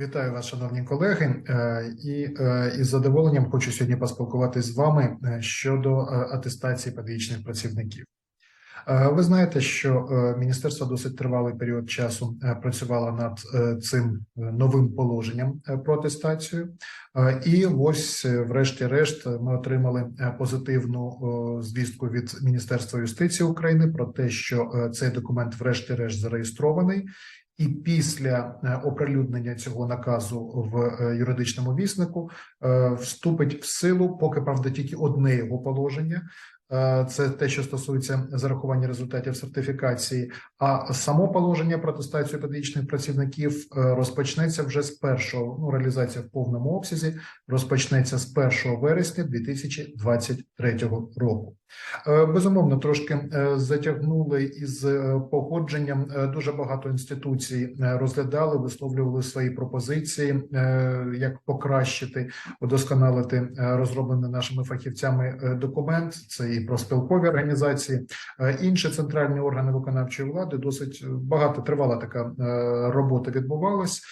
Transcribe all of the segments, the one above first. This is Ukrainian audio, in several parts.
Вітаю вас, шановні колеги, Е, і е, із задоволенням хочу сьогодні поспілкуватись з вами е, щодо атестації педагогічних працівників. Ви знаєте, що міністерство досить тривалий період часу працювало над цим новим положенням про атестацію, і ось, врешті-решт, ми отримали позитивну звістку від Міністерства юстиції України про те, що цей документ, врешті-решт, зареєстрований. І після е, оприлюднення цього наказу в е, юридичному віснику е, вступить в силу, поки правда тільки одне його положення. Це те, що стосується зарахування результатів сертифікації. А само положення про атестацію педагогічних працівників розпочнеться вже з першого ну, реалізація в повному обсязі розпочнеться з 1 вересня 2023 року. Е, Безумовно, трошки е, затягнули із е, погодженням. Дуже багато інституцій розглядали, висловлювали свої пропозиції, як покращити, удосконалити розроблений нашими фахівцями документ. Це і профспілкові організації, е, інші центральні органи виконавчої влади. Досить багато тривала така робота відбувалась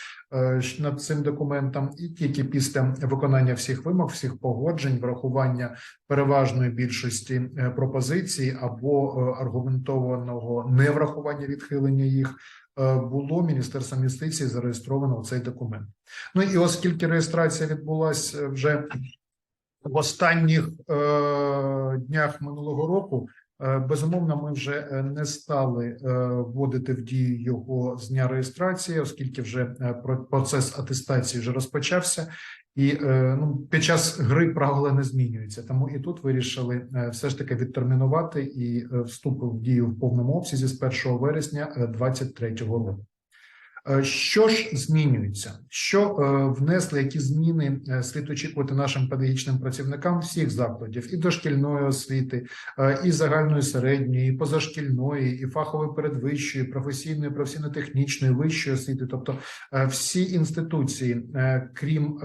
над цим документом, і тільки після виконання всіх вимог, всіх погоджень, врахування переважної більшості е, пропозицій або е, аргументованого неврахування відхилення їх. е, Було міністерством юстиції зареєстровано цей документ. Ну і оскільки реєстрація відбулася вже в останніх е, днях минулого року, е, безумовно, ми вже е, не стали е, вводити в дію його з дня реєстрації, оскільки вже е, про- процес атестації вже розпочався, і е, ну, під час гри правила не змінюються. Тому і тут вирішили е, все ж таки відтермінувати і е, вступив в дію в повному обсязі з 1 вересня 2023 року. Е, Що ж змінюється? Що е, внесли, які зміни е, слід очікувати нашим педагогічним працівникам всіх закладів і дошкільної освіти, і загальної середньої, і позашкільної, і фахової передвищої, професійної, професійно-технічної, вищої освіти, тобто всі інституції, крім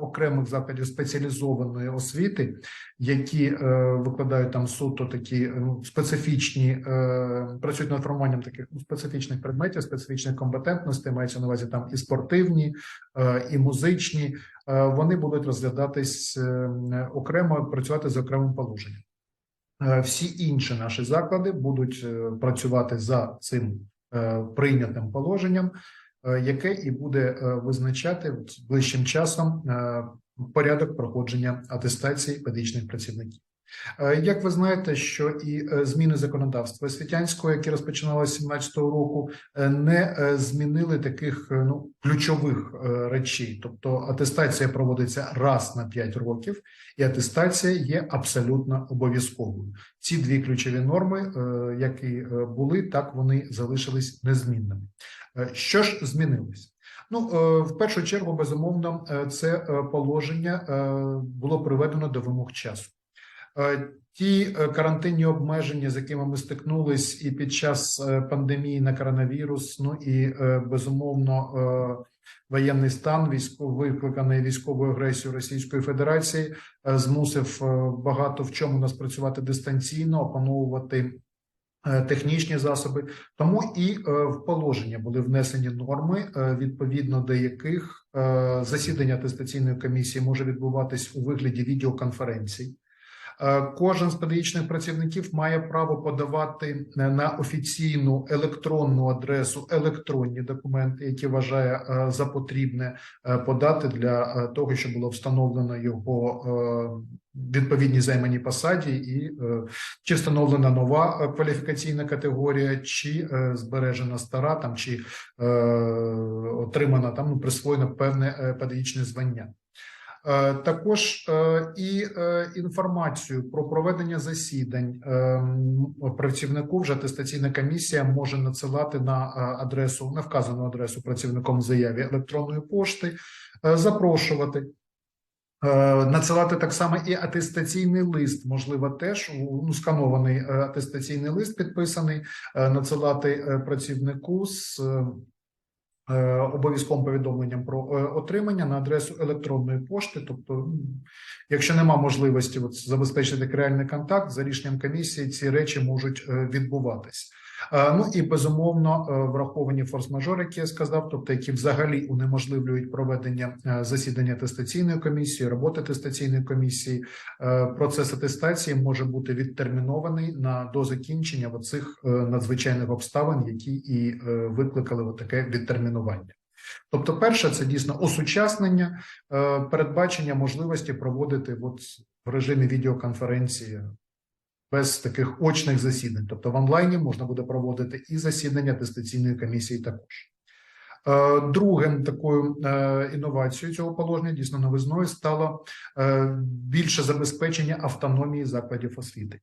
окремих закладів спеціалізованої освіти, які викладають там суто такі ну, специфічні, працюють над формуванням таких ну, специфічних предметів, специфічних компетентностей, мається на увазі там і спортивні, е, і музичні. Е, вони будуть розглядатись е, окремо, працювати з окремим положенням. Всі інші наші заклади будуть працювати за цим прийнятим положенням, яке і буде визначати ближчим часом порядок проходження атестації педагогічних працівників. Е, Як ви знаєте, що і е, зміни законодавства освітянського, які розпочиналися з 2017 року, е, не змінили таких ну ключових речей. Тобто атестація проводиться раз на 5 років, і атестація є абсолютно обов'язковою. Ці дві ключові норми, які були, так вони залишились незмінними. Що ж змінилось? Ну, в першу чергу, безумовно, це положення було приведено до вимог часу. Е, Ті е, карантинні обмеження, з якими ми стикнулись і під час е, пандемії на коронавірус, ну і безумовно воєнний стан, військовий викликаний військовою агресією Російської Федерації, змусив багато в чому нас працювати дистанційно, опановувати технічні засоби. Тому і в положення були внесені норми, відповідно до яких засідання атестаційної комісії може відбуватись у вигляді відеоконференцій. Е, Кожен з педагогічних працівників має право подавати е, на офіційну електронну адресу електронні документи, які вважає е, за потрібне подати для того, щоб було встановлено його відповідній займаній посаді, і чи встановлена нова кваліфікаційна категорія, чи збережена стара, там чи отримана там ну, присвоєно певне педагогічне звання. Е, Також е, і е, інформацію про проведення засідань працівнику вже атестаційна комісія може надсилати на адресу, на вказану адресу працівником в заяві електронної пошти, запрошувати. Надсилати так само і атестаційний лист, можливо, теж ну, сканований атестаційний лист підписаний, надсилати працівнику з обов'язковим повідомленням про е, отримання на адресу електронної пошти, тобто Якщо нема можливості от, забезпечити реальний контакт, за рішенням комісії ці речі можуть е, відбуватись. Е, Ну і безумовно е, враховані форс-мажори, які я сказав, тобто які взагалі унеможливлюють проведення е, засідання атестаційної комісії, роботи атестаційної комісії. Е, Процес атестації може бути відтермінований на до закінчення оцих е, надзвичайних обставин, які і е, викликали таке відтермінування. Тобто, перше, це дійсно осучаснення, е, передбачення можливості проводити от в режимі відеоконференції без таких очних засідань. Тобто в онлайні можна буде проводити і засідання атестаційної комісії також. Е, Другим такою е, інновацією цього положення дійсно новизною стало е, більше забезпечення автономії закладів освіти.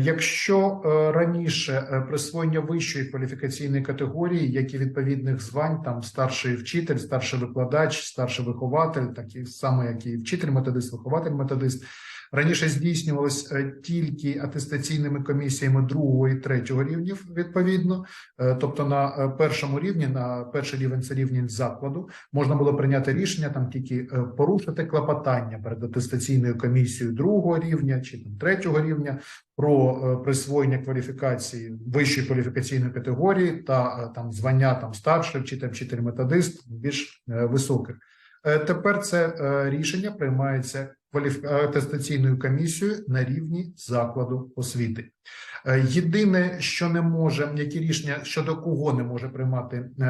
Якщо раніше присвоєння вищої кваліфікаційної категорії, як і відповідних звань, там старший вчитель, старший викладач, старший вихователь, так і саме як і вчитель, методист, вихователь, методист, раніше здійснювалось е, тільки атестаційними комісіями другого і третього рівнів, відповідно. Е, Тобто на е, першому рівні, на перший рівень це рівень закладу, можна було прийняти рішення там тільки порушити клопотання перед атестаційною комісією другого рівня чи там третього рівня про присвоєння кваліфікації вищої кваліфікаційної категорії та там звання там старший вчитель, вчитель методист більш високих. Тепер це рішення приймається атестаційною комісією на рівні закладу освіти. Е, Єдине, що не може, які рішення щодо кого не може приймати е,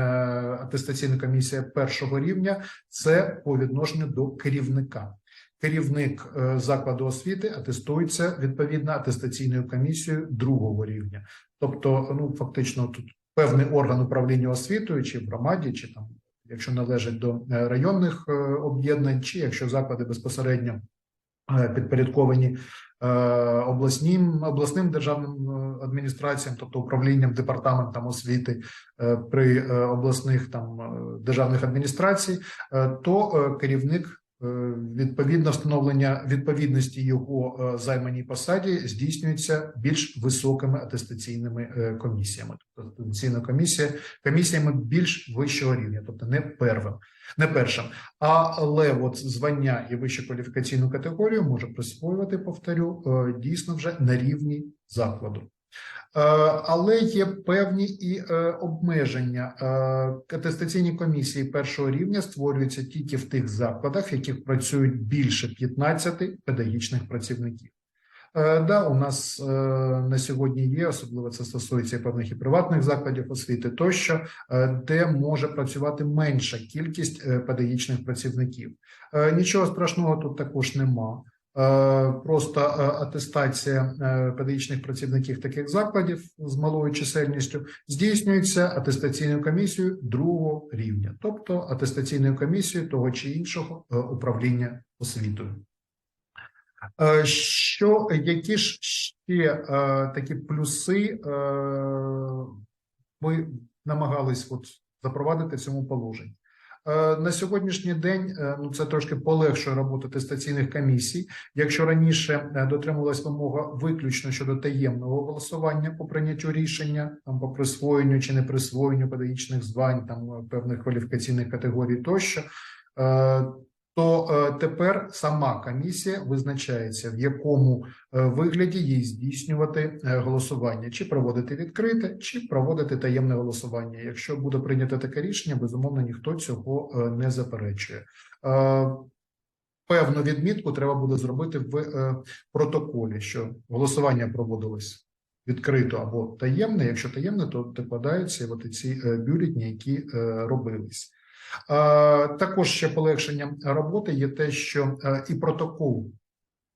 атестаційна комісія першого рівня, це по відношенню до керівника. Керівник е, закладу освіти атестується відповідно атестаційною комісією другого рівня. Тобто, ну фактично, тут певний орган управління освітою, чи в громаді, чи там, якщо належить до е, районних е, об'єднань, чи якщо заклади безпосередньо е, підпорядковані е, обласним обласним державним е, адміністраціям, тобто управлінням департаментом освіти е, при обласних там державних адміністрацій, то керівник. Е, Відповідно встановлення відповідності його е, займаній посаді здійснюється більш високими атестаційними е, комісіями. Тобто атестаційна комісія комісіями більш вищого рівня, тобто не первим, не першим. Але от звання і вищу кваліфікаційну категорію може присвоювати, повторю, дійсно вже на рівні закладу. Е, Але є певні і е, обмеження. Е, Атестаційні комісії першого рівня створюються тільки в тих закладах, в яких працюють більше 15 педагогічних працівників. Да, у нас на сьогодні є, особливо це стосується певних і приватних закладів освіти, тощо, де може працювати менша кількість педагогічних працівників. Нічого страшного тут також нема. Е, Просто е, атестація е, педагогічних працівників таких закладів з малою чисельністю здійснюється атестаційною комісією другого рівня, тобто атестаційною комісією того чи іншого управління освітою. Що які ж ще такі плюси ми намагались от запровадити в цьому положенні? Е, На сьогоднішній день е, ну це трошки полегшує роботу тестаційних комісій. Якщо раніше е, дотримувалась вимога виключно щодо таємного голосування по прийняттю рішення, там по присвоєнню чи не присвоєнню педагогічних звань, там певних кваліфікаційних категорій тощо, то е, тепер сама комісія визначається, в якому е, вигляді їй здійснювати е, голосування, чи проводити відкрите, чи проводити таємне голосування. Якщо буде прийнято таке рішення, безумовно ніхто цього не заперечує. Певну відмітку треба буде зробити в протоколі, що голосування проводилось відкрито або таємне. Якщо таємне, то докладаються от ці бюлетні, які робились. Е, Також ще полегшенням роботи є те, що е, і протокол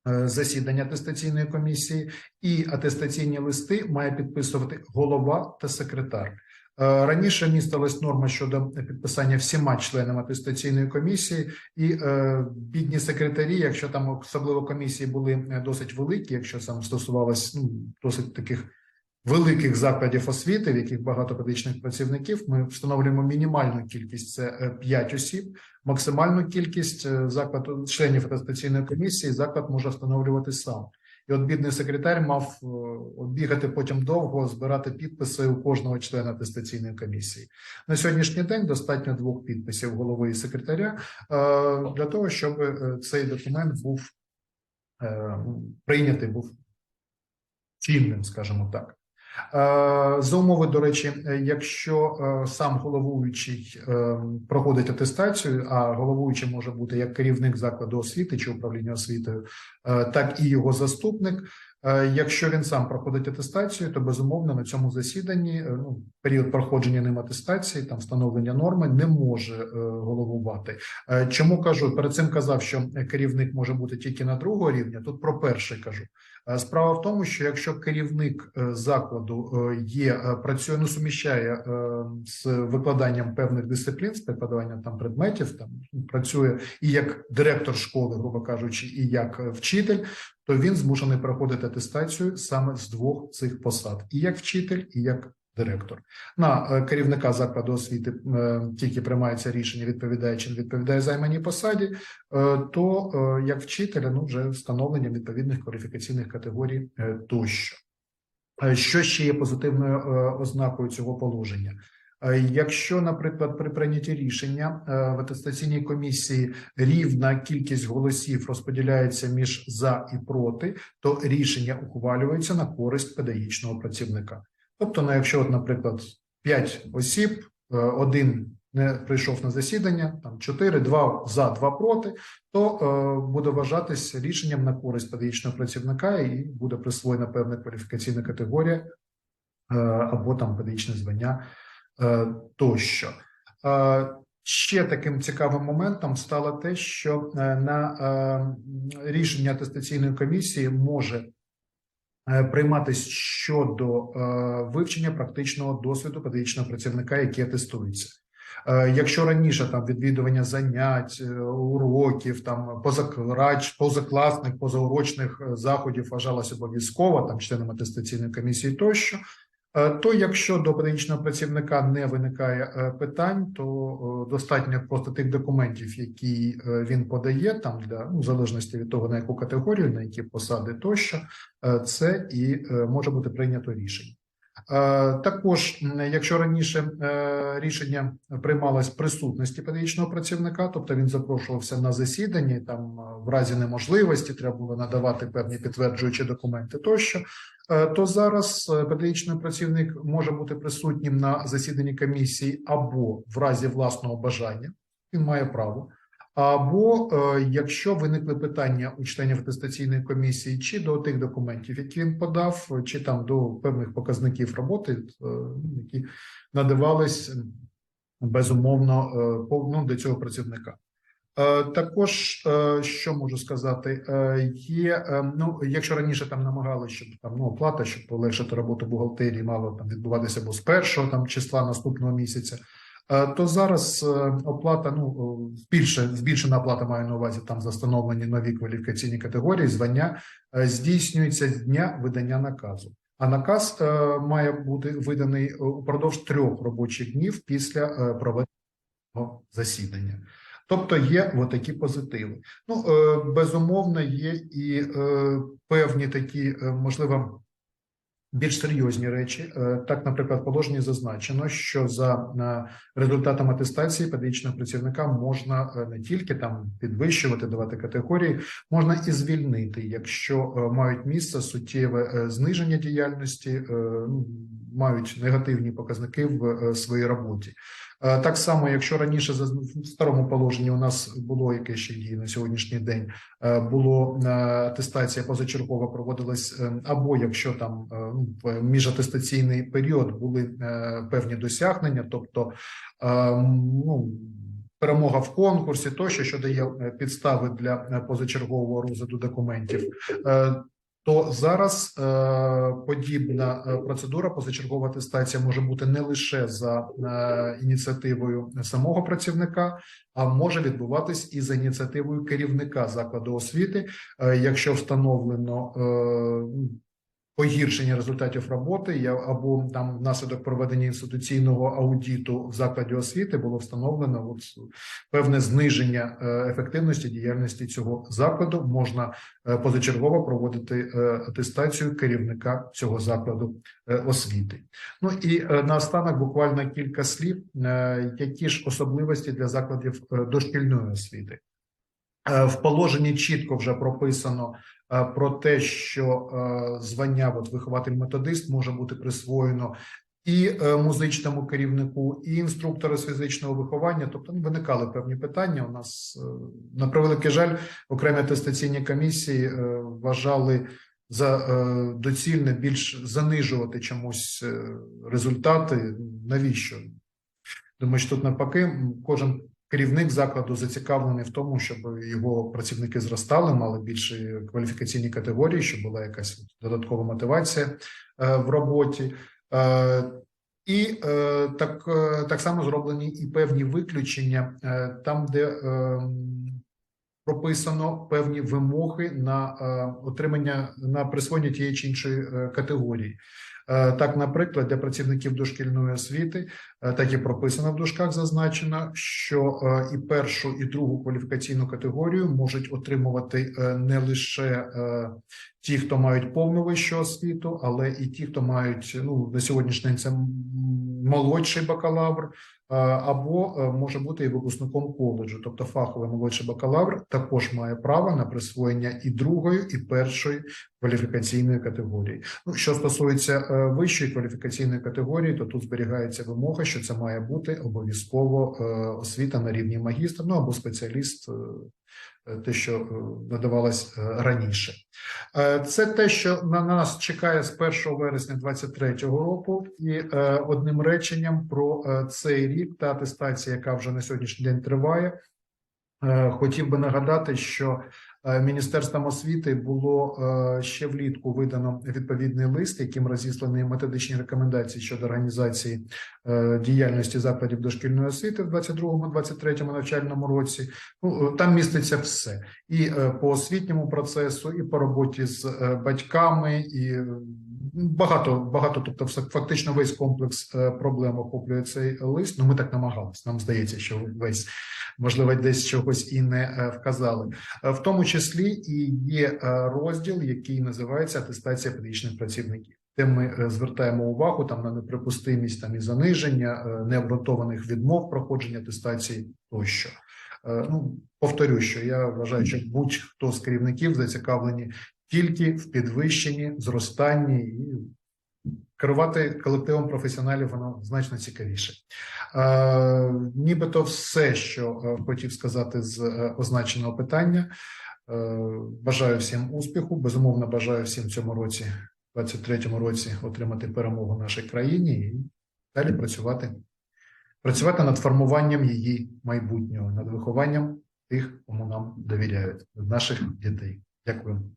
е, засідання атестаційної комісії, і атестаційні листи має підписувати голова та секретар. Раніше містилась норма щодо підписання всіма членами атестаційної комісії, і е, бідні секретарі, якщо там особливо комісії були досить великі, якщо там стосувалось ну, досить таких великих закладів освіти, в яких багато педагогічних працівників, ми встановлюємо мінімальну кількість це 5 осіб, максимальну кількість е, закладу членів атестаційної комісії заклад може встановлювати сам. І от бідний секретар мав е, бігати потім довго, збирати підписи у кожного члена атестаційної комісії. На сьогоднішній день достатньо двох підписів голови і секретаря е, для того, щоб е, цей документ був е, прийнятий був чинним, скажімо так. Е, За умови, до речі, е, якщо е, сам головуючий проходить атестацію, а головуючий може бути як керівник закладу освіти чи управління освітою, так і його заступник. Е, Якщо він сам проходить атестацію, то безумовно на цьому засіданні е, ну, період проходження ним атестації, там встановлення норми не може е, головувати. Чому кажу? Перед цим казав, що керівник може бути тільки на другого рівня. Тут про перший кажу. Справа в тому, що якщо керівник закладу є, працює, ну суміщає з викладанням певних дисциплін, з преподаванням там предметів, там працює і як директор школи, грубо кажучи, і як вчитель, то він змушений проходити атестацію саме з двох цих посад: і як вчитель, і як директор. На е, керівника закладу освіти е, тільки приймається рішення, відповідає чи не відповідає займаній посаді, е, то як вчителя ну вже встановлення відповідних кваліфікаційних категорій тощо. Що ще є позитивною ознакою цього положення? Якщо, наприклад, при прийнятті рішення е, в атестаційній комісії рівна кількість голосів розподіляється між за і проти, то рішення ухвалюється на користь педагогічного працівника. Тобто, ну, якщо, от, наприклад, 5 осіб, е, один не прийшов на засідання, там 4, 2 за, 2 проти, то е, буде вважатись рішенням на користь педагогічного працівника і буде присвоєна певна кваліфікаційна категорія е, або там педагогічне звання тощо. Е, Ще таким цікавим моментом стало те, що е, на е, рішення атестаційної комісії може е, прийматись щодо е, вивчення практичного досвіду педагогічного працівника, який атестується. Е, Якщо раніше там відвідування занять, е, уроків, там позаклач, позакласних, позаурочних е, заходів вважалося обов'язково там членом атестаційної комісії тощо, е, то якщо до педагогічного працівника не виникає е, питань, то е, достатньо просто тих документів, які е, він подає, там для ну, в залежності від того на яку категорію, на які посади тощо, е, це і е, може бути прийнято рішення. Е, Також, якщо раніше е, рішення приймалось присутності педагогічного працівника, тобто він запрошувався на засідання, там е, в разі неможливості треба було надавати певні підтверджуючі документи тощо, то зараз педагогічний працівник може бути присутнім на засіданні комісії або в разі власного бажання, він має право. Або е, якщо виникли питання у членів атестаційної комісії, чи до тих документів, які він подав, чи там до певних показників роботи, е, які надавались безумовно е, ну, до цього працівника. Також що можу сказати, є ну, якщо раніше там намагалися, щоб там ну оплата, щоб полегшити роботу бухгалтерії, мало там відбуватися або з першого там числа наступного місяця. Е, То зараз е, оплата, ну більше збільшена оплата маю на увазі там за встановлені нові кваліфікаційні категорії, звання е, здійснюється з дня видання наказу. А наказ е, має бути виданий е, упродовж трьох робочих днів після е, проведеного засідання. Тобто є отакі позитиви. Ну е, безумовно, є і е, певні такі, е, можливо, більш серйозні речі. Е, Так, наприклад, положенні зазначено, що за е, результатом атестації педагогічного працівника можна е, не тільки там підвищувати, давати категорії, можна і звільнити, якщо мають місце суттєве зниження діяльності, ну, мають негативні показники в своїй роботі. Е, Так само, якщо раніше за в старому положенні у нас було яке ще діє на сьогоднішній день, е, було е, атестація позачергова проводилась, або якщо там ну, в міжатестаційний період були певні досягнення, тобто ну. Перемога в конкурсі, тощо, що дає підстави для позачергового розгляду документів, то зараз е, подібна е, процедура позачергова атестація може бути не лише за е, ініціативою самого працівника, а може відбуватись і за ініціативою керівника закладу освіти, е, якщо встановлено е, погіршення результатів роботи я- або там внаслідок проведення інституційного аудиту в закладі освіти було встановлено певне зниження е, ефективності діяльності цього закладу. Можна е, позачергово проводити е, атестацію керівника цього закладу освіти. Ну і наостанок буквально кілька слів, які ж особливості для закладів дошкільної освіти. Е, В положенні чітко вже прописано е, про те, що е, звання от, вихователь-методист може бути присвоєно і музичному керівнику, і інструктору з фізичного виховання. Тобто ну, виникали певні питання. У нас на превеликий жаль, окремі атестаційні комісії вважали за доцільне більш занижувати чомусь результати. Навіщо? Думаю, що тут навпаки, кожен керівник закладу зацікавлений в тому, щоб його працівники зростали, мали більше кваліфікаційні категорії, щоб була якась додаткова мотивація е, в роботі. Е, І е, так, так само зроблені і певні виключення там, де е, прописано певні вимоги на е, отримання на присвоєння тієї чи іншої е, категорії. Е, Так, наприклад, для працівників дошкільної освіти так і прописано в дужках зазначено, що і першу, і другу кваліфікаційну категорію можуть отримувати не лише ті, хто мають повну вищу освіту, але і ті, хто мають ну на сьогоднішній день це молодший бакалавр, або е, може бути і випускником коледжу, тобто фаховий молодший бакалавр також має право на присвоєння і другої, і першої кваліфікаційної категорії. Ну, що стосується е, вищої кваліфікаційної категорії, то тут зберігається вимога, що це має бути обов'язково е, освіта на рівні магістра, ну або спеціаліст, е, те, що надавалось раніше. Це те, що на нас чекає з 1 вересня 2023 року, і одним реченням про цей рік та атестація, яка вже на сьогоднішній день триває. Хотів би нагадати, що Міністерством освіти було е, ще влітку видано відповідний лист, яким розіслані методичні рекомендації щодо організації е, діяльності закладів дошкільної освіти в 22-23 навчальному році. Ну е, там міститься все і е, по освітньому процесу, і по роботі з е, батьками, і е, багато багато, тобто, фактично весь комплекс е, проблем охоплює цей лист. Ну ми так намагалися. Нам здається, що весь можливо десь чогось і не е, вказали. Е, В тому числі і є розділ, який називається атестація педагогічних працівників. Де ми звертаємо увагу там на неприпустимість там і заниження необґрунтованих відмов проходження атестації тощо. Ну повторю, що я вважаю, що будь-хто з керівників зацікавлені тільки в підвищенні, зростанні і керувати колективом професіоналів воно значно цікавіше. Е, нібито все, що е, хотів сказати з е, означеного питання. Е, бажаю всім успіху. Безумовно, бажаю всім цьому році, 23-му році, отримати перемогу нашій країні і далі працювати. Працювати над формуванням її майбутнього, над вихованням тих, кому нам довіряють, наших дітей. Дякую.